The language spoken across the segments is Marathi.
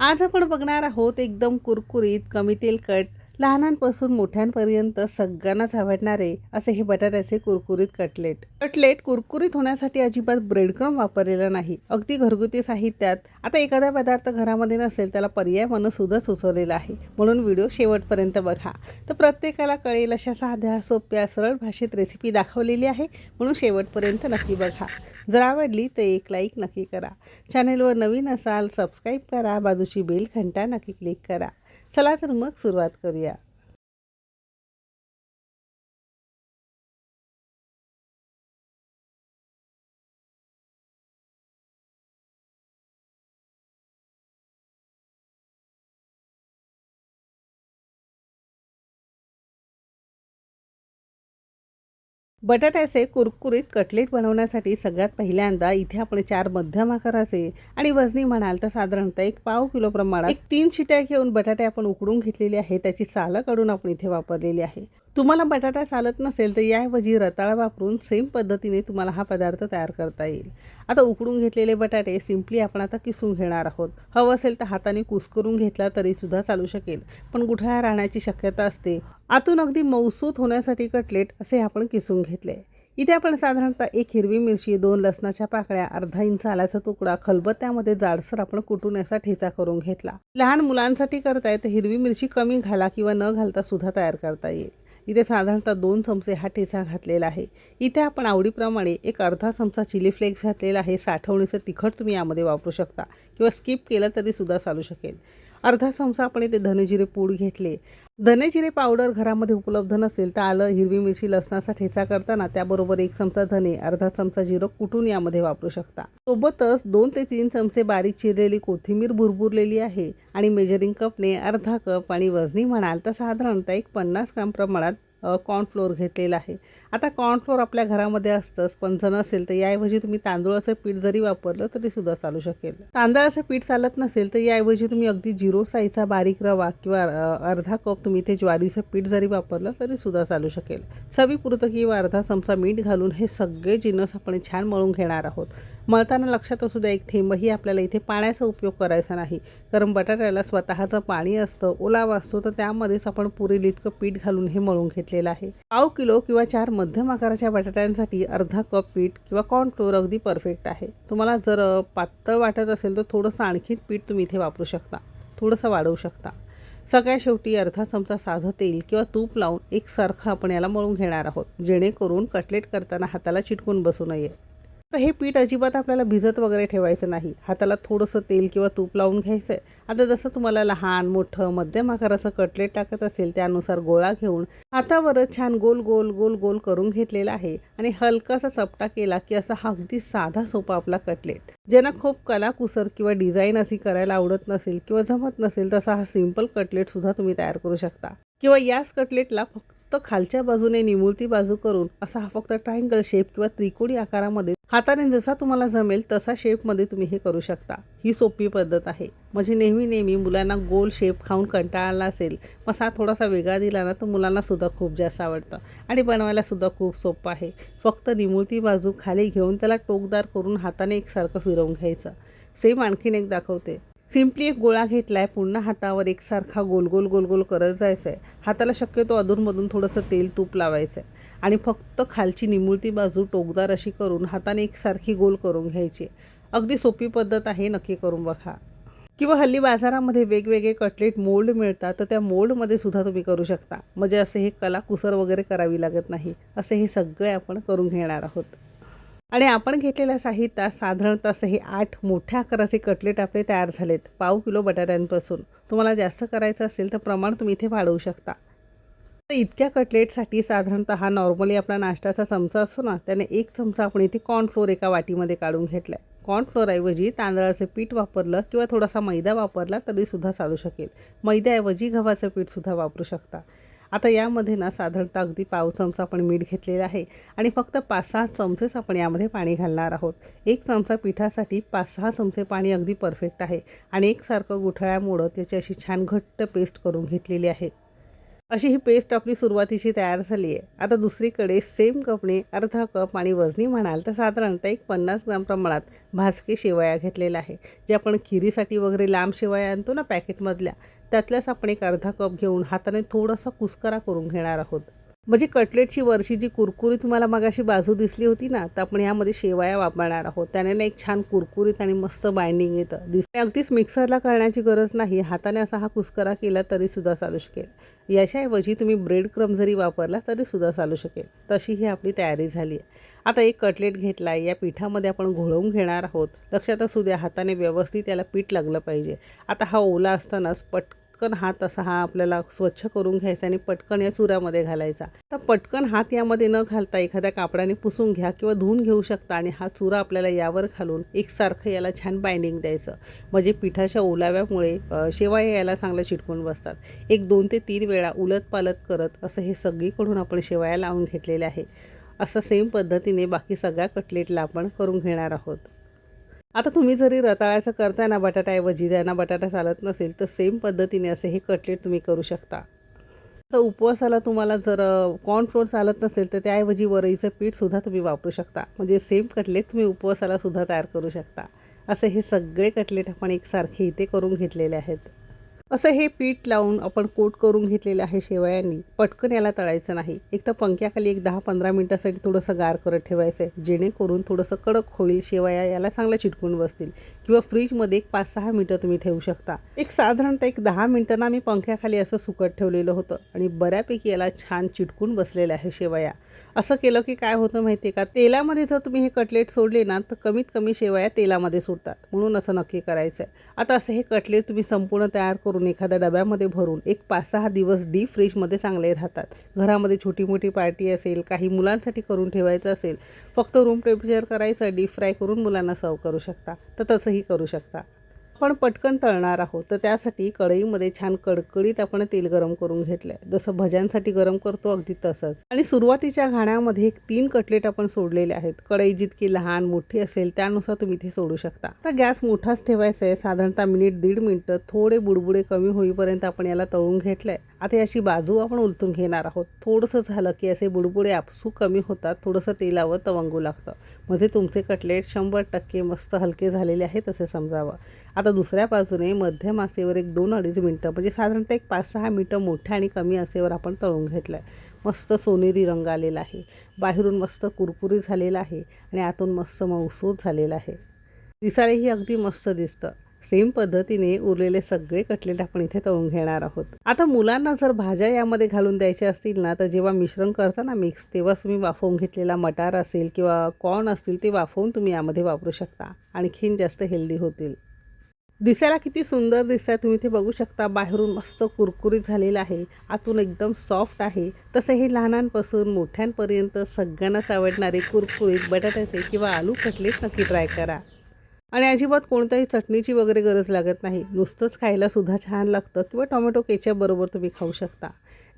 आज आपण बघणार आहोत एकदम कुरकुरीत कमी तेलकट लहानांपासून मोठ्यांपर्यंत सगळ्यांनाच आवडणारे असे हे बटाट्याचे कुरकुरीत कटलेट. कटलेट कुरकुरीत होण्यासाठी अजिबात ब्रेडक्रम वापरलेला नाही. अगदी घरगुती साहित्यात. आता एखादा पदार्थ घरामध्ये नसेल त्याला पर्याय म्हणून सुद्धा सुचवलेला आहे. म्हणून व्हिडिओ शेवटपर्यंत बघा. तर प्रत्येकाला कळेल अशा साध्या सोप्या सरळ भाषेत रेसिपी दाखवलेली आहे. म्हणून शेवटपर्यंत नक्की बघा. जर आवडली तर एक लाईक नक्की करा. चॅनेलवर नवीन असाल सबस्क्राईब करा. बाजूची बेल घंटा नक्की क्लिक करा. चला तर मग सुरुवात करूया. बटाट्याचे कुरकुरीत कटलेट बनवण्यासाठी सगळ्यात पहिल्यांदा इथे आपण चार मध्यम आकाराचे आणि वजनी म्हणाल तर साधारणतः एक पाव किलो प्रमाणात एक तीन शिट्या घेऊन बटाटे आपण उकडून घेतलेले आहे त्याची सालं काढून आपण इथे वापरलेली आहे. तुम्हाला बटाटा चालत नसेल तर याऐवजी रताळा वापरून सेम पद्धतीने तुम्हाला हा पदार्थ तयार करता येईल. आता उकडून घेतलेले बटाटे सिम्पली आपण आता किसून घेणार आहोत. हवं असेल तर हाताने कुस्करून घेतला तरी सुद्धा चालू शकेल पण गुठळ्या राहण्याची शक्यता असते. आतून अगदी मौसूत होण्यासाठी कटलेट असे आपण किसून घेतले. इथे आपण साधारणतः एक हिरवी मिरची दोन लसणाच्या पाकळ्या अर्धा इंच आल्याचा तुकडा खलबत्त्यामध्ये जाडसर आपण कुटून याचा ठेचा करून घेतला. लहान मुलांसाठी करताय तर हिरवी मिरची कमी घाला किंवा न घालता सुद्धा तयार करता येईल. इथे साधारणतः दोन चमचे हा ठेचा घातलेला आहे. इथे आपण आवडीप्रमाणे एक अर्धा चमचा चिली फ्लेक्स घातलेला आहे. साठवणीचं तिखट तुम्ही यामध्ये वापरू शकता. किंवा स्किप केलं तरी सुद्धा चालू शकेल. अर्धा चमचा आपण इथे धनेजिरे पूड घेतले. धनेजिरे पावडर घरामध्ये उपलब्ध नसेल तर आलं हिरवी मिरची लसणाचा ठेचा करताना त्याबरोबर एक चमचा धने अर्धा चमचा जिरं कुटून यामध्ये वापरू शकता? सोबतच दोन ते तीन चमचे बारीक चिरलेली कोथिंबीर भुरभुरलेली आहे आणि मेजरिंग कपने अर्धा कप आणि वजनी म्हणाल तर साधारणतः एक पन्नास ग्राम प्रमाणात कॉर्नफ्लोअर घेतलेला आहे. आता कॉर्नफ्लोअर आपल्या घरामध्ये असतंच पण जर नसेल तर याऐवजी तुम्ही तांदूळाचं पीठ जरी वापरलं तरी सुद्धा चालू शकेल. तांदळाचं पीठ चालत नसेल तर याऐवजी तुम्ही अगदी झिरो साईजचा बारीक रवा किंवा अर्धा कप तुम्ही ते ज्वारीचं पीठ जरी वापरलं तरी सुद्धा चालू शकेल. चवीपुरतं किंवा अर्धा चमचा मीठ घालून हे सगळे जिन्नस आपण छान मळून घेणार आहोत. मळताना लक्षात असू द्या एक थेंबही आपल्याला इथे पाण्याचा उपयोग करायचा नाही. कारण बटाट्याला स्वतःचं पाणी असतं ओलावा असतो तर त्यामध्येच आपण पुरेल इतकं पीठ घालून हे मळून घेतलेलं आहे. पाव किलो किंवा चार मध्यम आकाराच्या बटाट्यांसाठी अर्धा कप पीठ किंवा कॉर्नफ्लोअर अगदी परफेक्ट आहे. तुम्हाला जर पातळ वाटत असेल तर थोडंसं आणखीन पीठ तुम्ही इथे वापरू शकता. थोडंसं वाढवू शकता. सगळ्या शेवटी अर्धा चमचा साधं तेल किंवा तूप लावून एकसारखं आपण याला मळून घेणार आहोत जेणेकरून कटलेट करताना हाताला चिटकून बसू नये. तर हे पीठ अजिबात आपल्याला भिजत वगैरे ठेवायचं नाही. हाताला थोडंसं तेल किंवा तूप लावून घ्यायचं आहे. आता जसं तुम्हाला लहान मोठं मध्यम आकाराचं कटलेट टाकत असेल त्यानुसार गोळा घेऊन हातावरच छान गोल गोल गोल गोल करून घेतलेला आहे आणि हलकासा चपटा केला की असा हा अगदी साधा सोपा आपला कटलेट. ज्यांना खूप कलाकुसर किंवा डिझाईन अशी करायला आवडत नसेल किंवा जमत नसेल तसा हा सिंपल कटलेटसुद्धा तुम्ही तयार करू शकता. किंवा याच कटलेटला फक्त फक्त खालच्या बाजूने निमुळती बाजू करून असा हा फक्त ट्रायंगल शेप किंवा त्रिकोणी आकारामध्ये हाताने जसा तुम्हाला जमेल तसा शेपमध्ये तुम्ही हे करू शकता. ही सोपी पद्धत आहे. म्हणजे नेहमी नेहमी मुलांना गोल शेप खाऊन कंटाळा आला असेल मग हा थोडासा वेगळा दिला ना तर मुलांना सुद्धा खूप जास्त आवडतं. आणि बनवायला सुद्धा खूप सोपं आहे. फक्त निमुळती बाजू खाली घेऊन त्याला टोकदार करून हाताने एकसारखं फिरवून घ्यायचं. सेम आणखीन एक दाखवते. सिम्पली एक गोळा घेतला आहे पूर्ण हातावर एकसारखा गोल गोल गोल गोल करत जायचं आहे हाताला शक्यतो अधूनमधून थोडंसं तेल तूप लावायचं आहे आणि फक्त खालची निमुळती बाजू टोकदार अशी करून हाताने एकसारखी गोल करून घ्यायची. अगदी सोपी पद्धत आहे नक्की करून बघा. किंवा हल्ली बाजारामध्ये वेगवेगळे कटलेट मोल्ड मिळतात तर त्या मोल्डमध्ये सुद्धा तुम्ही करू शकता. म्हणजे असे हे कला कुसर वगैरे करावी लागत नाही. असे हे सगळे आपण करून घेणार आहोत. आणि आपण घेतलेल्या साहित्यात साधारणतः असे हे आठ मोठ्या आकाराचे कटलेट आपले तयार झालेत. पाव किलो बटाट्यांपासून. तुम्हाला जास्त करायचं असेल तर प्रमाण तुम्ही इथे वाढवू शकता. तर इतक्या कटलेटसाठी साधारणतः हा नॉर्मली आपला नाश्त्याचा चमचा असतो ना त्याने एक चमचा आपण इथे कॉर्नफ्लोअर एका वाटीमध्ये काढून घेतला आहे कॉर्नफ्लोअरऐवजी तांदळाचं पीठ वापरलं किंवा थोडासा मैदा वापरला तरीसुद्धा चालू शकेल. मैद्याऐवजी गव्हाचं पीठसुद्धा वापरू शकता. आता यामध्ये ना साधारणतः अगदी पाव चमचा आपण मीठ घेतलेलं आहे आणि फक्त पाच सहा चमचेच आपण यामध्ये पाणी घालणार आहोत. एक चमचा पिठासाठी पाच सहा चमचे पाणी अगदी परफेक्ट आहे आणि एकसारखं गुठळ्यामुळं त्याची अशी छान घट्ट पेस्ट करून घेतलेली आहे. अशी ही पेस्ट आपली सुरुवातीची तयार झाली आहे. आता दुसरीकडे सेम कपने अर्धा कप आणि वजनी म्हणाल तर साधारणतः एक पन्नास ग्राम प्रमाणात भाजके शेवया घेतलेला आहे. जे आपण खिरीसाठी वगैरे लांब शेवया आणतो ना पॅकेटमधल्या त्यातल्याच आपण एक अर्धा कप घेऊन हाताने थोडासा कुस्करा करून घेणार आहोत. म्हणजे कटलेटची वरची जी कुरकुरी तुम्हाला मगाशी बाजू दिसली होती ना तर आपण यामध्ये शेवाया वापरणार आहोत. त्याने ना एक छान कुरकुरीत आणि मस्त बाइंडिंग येतं. दिस अगदीच मिक्सरला करण्याची गरज नाही. हाताने असा हा कुस्करा केला तरी सुद्धा चालू शकेल. याच्याऐवजी तुम्ही ब्रेड क्रम जरी वापरला तरी सुद्धा चालू शकेल. तशी ही आपली तयारी झाली आहे. आता एक कटलेट घेतला आहे या पिठामध्ये आपण घोळवून घेणार आहोत. लक्षात असू द्या हाताने व्यवस्थित याला पीठ लागलं पाहिजे. आता हा ओला असतानाच पटकन हात असा हा आपल्याला स्वच्छ करून घ्यायचा आणि पटकन या चुऱ्यामध्ये घालायचा. तर पटकन हात यामध्ये न घालता एखाद्या कापडाने पुसून घ्या किंवा धुवून घेऊ शकता आणि हा चुरा आपल्याला यावर घालून एकसारखं याला छान बाइंडिंग द्यायचं. म्हणजे पिठाच्या ओलाव्यामुळे शेवाय याला चांगलं चिटकून बसतात. एक दोन ते तीन वेळा उलत पालत करत असं हे सगळीकडून आपण शेवाया लावून घेतलेले आहे. असं सेम पद्धतीने बाकी सगळ्या कटलेटला आपण करून घेणार आहोत. आता तुम्ही जरी रताळ्याचं करताय ना बटाट्याऐवजी ज्यांना बटाटा चालत नसेल तर सेम पद्धतीने असे हे कटलेट तुम्ही करू शकता. तर उपवासाला तुम्हाला जर कॉर्नफ्लोअर चालत नसेल तर त्याऐवजी वरईचं पीठसुद्धा तुम्ही वापरू शकता. म्हणजे सेम कटलेट तुम्ही उपवासाला सुद्धा तयार करू शकता. असे हे सगळे कटलेट आपण एकसारखे इथे करून घेतलेले आहेत. असं हे पीठ लावून आपण कोट करून घेतलेलं आहे शेवयांनी. पटकन याला तळायचं नाही. एक तर पंख्याखाली एक दहा पंधरा मिनटासाठी थोडंसं गार करत ठेवायचं आहे जेणेकरून थोडंसं कडक होईल शेवया याला चांगलं चिटकून बसतील. किंवा फ्रीजमध्ये एक पाच सहा मिनटं तुम्ही ठेवू शकता. एक साधारणतः एक दहा मिनटांना आम्ही पंख्याखाली असं सुकट ठेवलेलं होतं आणि बऱ्यापैकी याला छान चिटकून बसलेलं आहे शेवया. असं केलं की काय होतं माहिती आहे का? तेलामध्ये जर तुम्ही हे कटलेट सोडले ना तर कमीत कमी शेवया तेलामध्ये सुटतात. म्हणून असं नक्की करायचं आहे आता असं हे कटलेट तुम्ही संपूर्ण तयार करून एखाद्या डब्यामध्ये भरून एक पाच सहा दिवस डीप फ्रीजमध्ये चांगले राहतात. घरामध्ये छोटी मोठी पार्टी असेल काही मुलांसाठी करून ठेवायचं असेल फक्त रूम टेम्परेचर करायचं डीप फ्राय करून मुलांना सर्व करू शकता. तर तसंही करू शकता. आपण पटकन तळणार आहोत. तर त्यासाठी कढईमध्ये छान कडकडीत आपण तेल गरम करून घेतलं आहे जसं भज्यांसाठी गरम करतो अगदी तसंच. आणि सुरुवातीच्या घाण्यामध्ये एक तीन कटलेट आपण सोडलेले आहेत. कढई जितकी लहान मोठी असेल त्यानुसार तुम्ही ते सोडू शकता. आता गॅस मोठाच ठेवायचा आहे साधारणतः मिनिट दीड मिनटं थोडे बुडबुडे कमी होईपर्यंत आपण याला तळून घेतलं आहे आता याची बाजू आपण उलटून घेणार आहोत. थोडंसं झालं की असे बुडबुडे आपसू कमी होतात. थोडंसं तेलावर तवंगू लागतं. म्हणजे तुमचे कटलेट शंभर टक्के मस्त हलके झालेले आहेत असे समजावं. आता दुसऱ्या बाजूने मध्यम आसेवर एक दोन अडीच मिनटं म्हणजे साधारणतः एक पाच सहा मिनटं मोठ्या आणि कमी आसेवर आपण तळून घेतलं आहे मस्त सोनेरी रंग आलेला आहे. बाहेरून मस्त कुरकुरी झालेला आहे आणि आतून मस्त मऊसूत झालेला आहे. दिसायलाही अगदी मस्त दिसतं. सेम पद्धतीने उरलेले सगळे कटलेट आपण इथे तळून घेणार आहोत. आता मुलांना जर भाज्या यामध्ये घालून द्यायच्या असतील ना तर जेव्हा मिश्रण करताना मिक्स तेव्हा तुम्ही वाफवून घेतलेला मटार असेल किंवा कॉर्न असतील ते वाफवून तुम्ही यामध्ये वापरू शकता. आणखीन जास्त हेल्दी होतील. दिसायला किती सुंदर दिसत आहे तुम्ही ते बघू शकता बाहेरून मस्त कुरकुरीत झालेलं आहे. आतून एकदम सॉफ्ट आहे. तसं हे लहानांपासून मोठ्यांपर्यंत सगळ्यांनाच आवडणारे कुरकुरीत बटाट्याचे किंवा आलू कटलेट नक्की ट्राय करा. आणि अजिबात कोणत्याही चटणीची वगैरे गरज लागत नाही. नुसतंच खायला सुद्धा छान लागतं किंवा टोमॅटो केचप बरोबर तुम्ही खाऊ शकता.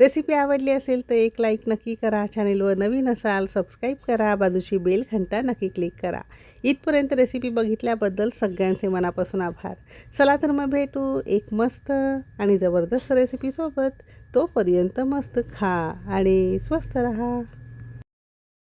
रेसिपी आवडली असेल तर एक लाईक नक्की करा. चॅनेलवर नवीन असाल सबस्क्राईब करा. बाजूची बेल घंटा नक्की क्लिक करा. इथपर्यंत रेसिपी बघितल्याबद्दल सगळ्यांचे मनापासून आभार. चला तर मग भेटू एक मस्त आणि जबरदस्त रेसिपीसोबत तोपर्यंत मस्त खा आणि स्वस्त रहा.